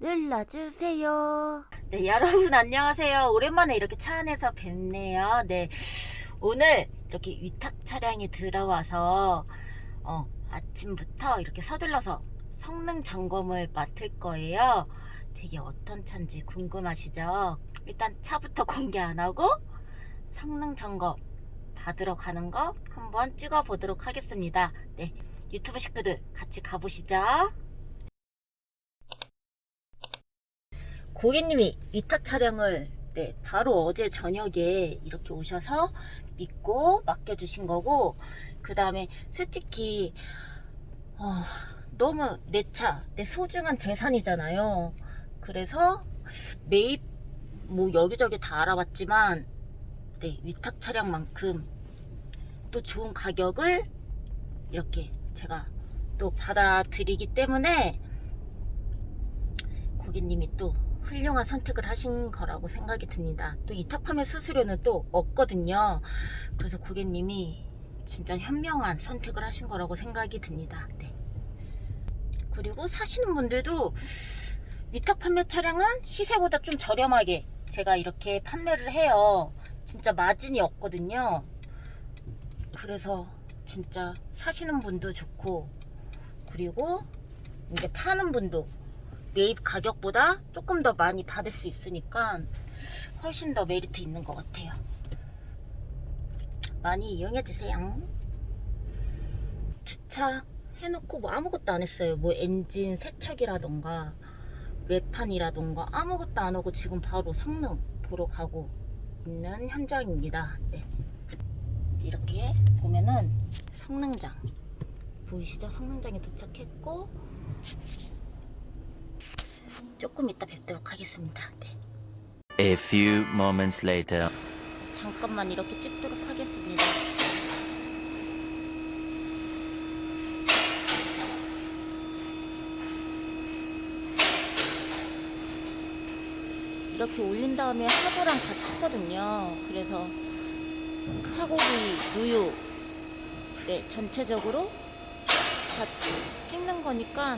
눌러주세요. 네, 여러분 안녕하세요. 오랜만에 이렇게 차 안에서 뵙네요. 네. 오늘 이렇게 위탁 차량이 들어와서 어, 아침부터 이렇게 서둘러서 성능 점검을 맡을 거예요. 되게 어떤 차인지 궁금하시죠? 일단 차부터 공개 안 하고 성능 점검 받으러 가는 거 한번 찍어 보도록 하겠습니다. 네. 유튜브 식구들 같이 가보시죠. 고객님이 위탁 차량을 네, 바로 어제 저녁에 이렇게 오셔서 믿고 맡겨주신 거고 그 다음에 솔직히 어, 너무 내 차, 내 소중한 재산이잖아요. 그래서 매입 뭐 여기저기 다 알아봤지만 네, 위탁 차량만큼 또 좋은 가격을 이렇게 제가 또 받아들이기 때문에 고객님이 또 훌륭한 선택을 하신 거라고 생각이 듭니다. 또 이탁 판매 수수료는 또 없거든요. 그래서 고객님이 진짜 현명한 선택을 하신 거라고 생각이 듭니다. 네. 그리고 사시는 분들도 위탁 판매 차량은 시세보다 좀 저렴하게 제가 이렇게 판매를 해요. 진짜 마진이 없거든요. 그래서 진짜 사시는 분도 좋고 그리고 이제 파는 분도 매입 가격보다 조금 더 많이 받을 수 있으니까 훨씬 더 메리트 있는 것 같아요. 많이 이용해 주세요. 주차 해놓고 뭐 아무것도 안 했어요. 뭐 엔진 세척이라던가 외판이라던가 아무것도 안 하고 지금 바로 성능 보러 가고 있는 현장입니다. 네. 이렇게 보면은 성능장 보이시죠? 성능장에 도착했고 조금 이따 뵙도록 하겠습니다. 네. A few moments later. 잠깐만 이렇게 찍도록 하겠습니다. 이렇게 올린 다음에 사고랑 같이 했거든요. 그래서 사고기, 누유, 네, 전체적으로 다 찍는 거니까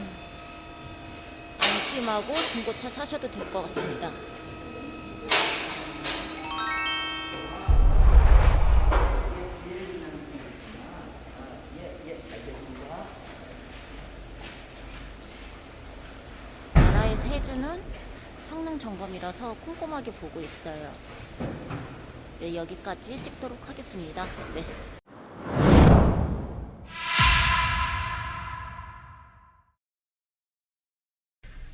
안심하고 중고차 사셔도 될 것 같습니다. 나라에서 해주는 성능 점검이라서 꼼꼼하게 보고 있어요. 네, 여기까지 찍도록 하겠습니다. 네.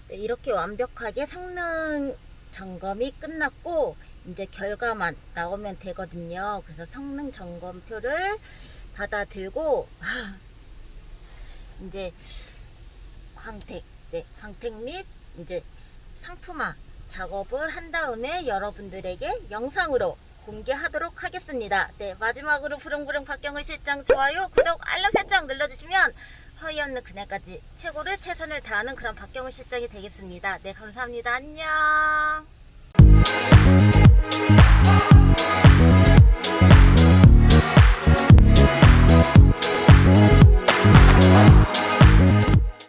네, 이렇게 완벽하게 성능 점검이 끝났고 이제 결과만 나오면 되거든요. 그래서 성능 점검표를 받아 들고 이제 광택, 네, 광택 및 이제 상품화 작업을 한 다음에 여러분들에게 영상으로 공개하도록 하겠습니다. 네, 마지막으로 부릉부릉 박경을 실장 좋아요, 구독, 알람 설정 눌러주시면 허위 없는 그날까지 최고를 최선을 다하는 그런 박경을 실장이 되겠습니다. 네, 감사합니다. 안녕.